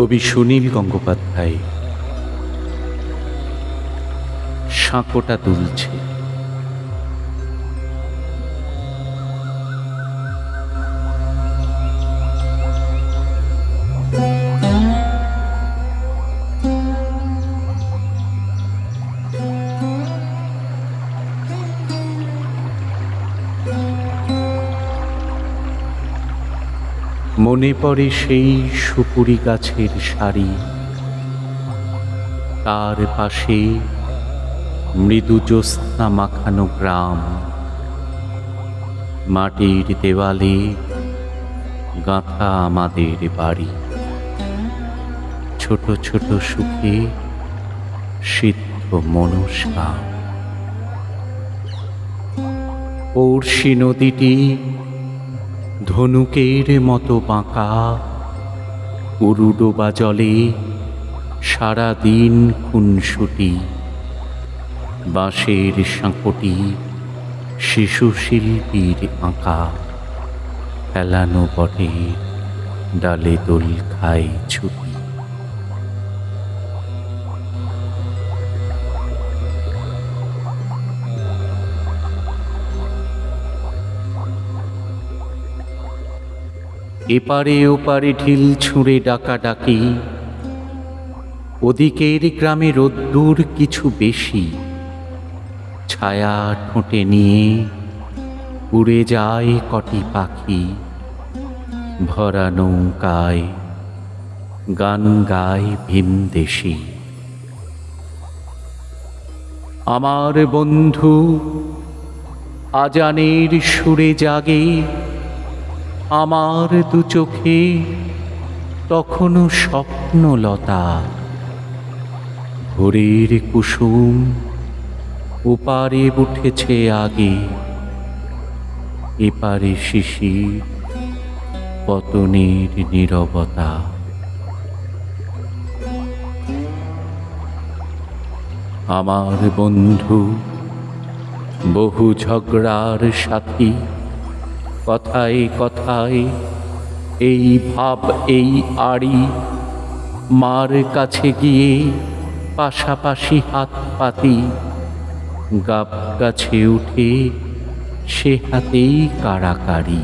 কবি সুনীল গঙ্গোপাধ্যায় সাঁকোটা দুলছে। মনে পড়ে সেই সুপুরি গাছের সারি। তার পাশে মৃদু জ্যোৎস্না মাখানো গ্রাম। মাটির দেওয়ালে গাঁথা আমাদের বাড়ি। ছোট ছোট সুখে সিদ্ধ মনস্কা পড়শি নদীটি ধনুকের মতো বাঁকা। উরুডোবা জলে সারাদিন খুনসুটি। বাঁশের সাঁকটি শিশু শিল্পীর আঁকা। ফেলানো বটে, ডালে দোল খায় ছুটি। এপারে ওপারে ঢিল ছুঁড়ে ডাকাডাকি। ওদিকের গ্রামে রোদ্দুর কিছু বেশি। ছায়া ঠোঁটে নিয়ে উড়ে যায় কটি পাখি। ভরা নৌকায় গান গায় ভিনদেশি আমার বন্ধু, আজানের সুরে জাগে আমার দু চোখে তখনও স্বপ্নলতা। ভোরের কুসুম ওপারে উঠেছে আগে। এপারে শিশির পতনের নীরবতা। আমার বন্ধু, বহু ঝগড়ার সাথী কথায় কথায় এই ভাব, এই আড়ি মার কাছে গিয়ে পাশাপাশি হাত পাতি, গাব গাছে উঠে সে হাতেই কাড়াকাড়ি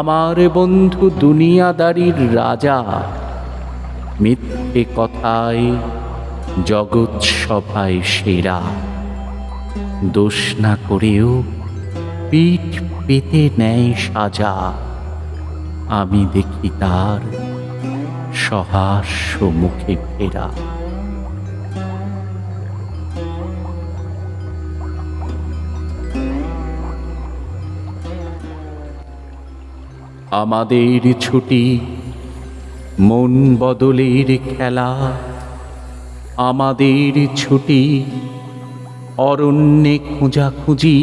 আমার বন্ধু দুনিয়াদারির রাজা, মিথ্যে কথায় জগৎ সভায় সেরা। দোষ না করেও পিঠ পেতে নেয় সাজা। আমি দেখি তার সহাস্য মুখে ফেরা আমাদের ছুটি, মন বদলের খেলা। আমাদের ছুটি, অরণ্যে খোঁজাখুঁজি।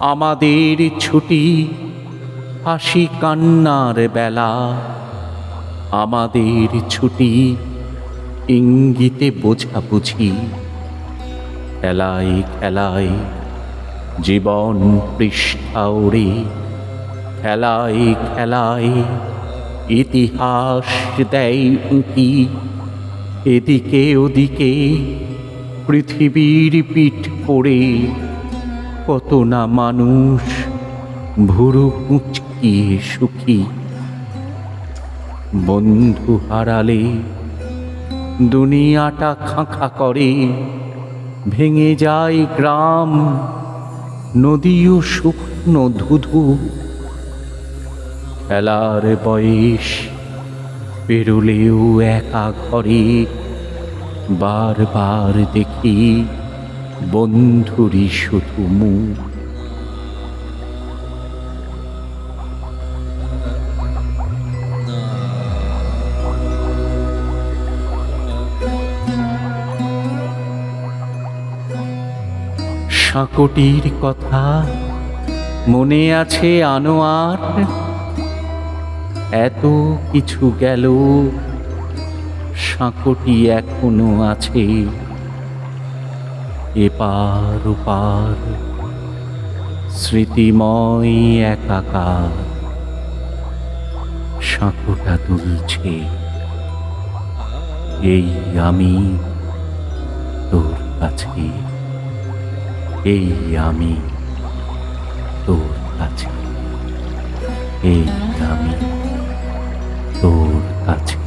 আমাদের ছুটি, হাসি কান্নার বেলা। আমাদের ছুটি, ইঙ্গিতে বোঝাবুঝি। খেলায় খেলায় জীবন পৃষ্ঠা ওড়ে। খেলায় খেলায় ইতিহাস দেয় উঁকি। এদিকে ওদিকে পৃথিবীর পিঠ পড়ে কত না মানুষ, ভুরু কুচকিয়ে সুখী। বন্ধু হারালে, দুনিয়াটা খাঁখা করে, ভেঙে যায় গ্রাম, নদীও শুকনো ধুধু। খেলার বয়স পেরোলেও একা ঘরে, বারবার দেখি বন্ধুরি শুধু মুখ। সাঁকটির কথা মনে আছে আনোয়ার? এত কিছু গেল সাঁকটি এখনও আছে। এপার ওপার, স্মৃতিময় একাকার, সাঁকোটা দুলছে এই আমি তোর কাছে, এই আমি তোর কাছে, এই আমি তোর কাছে।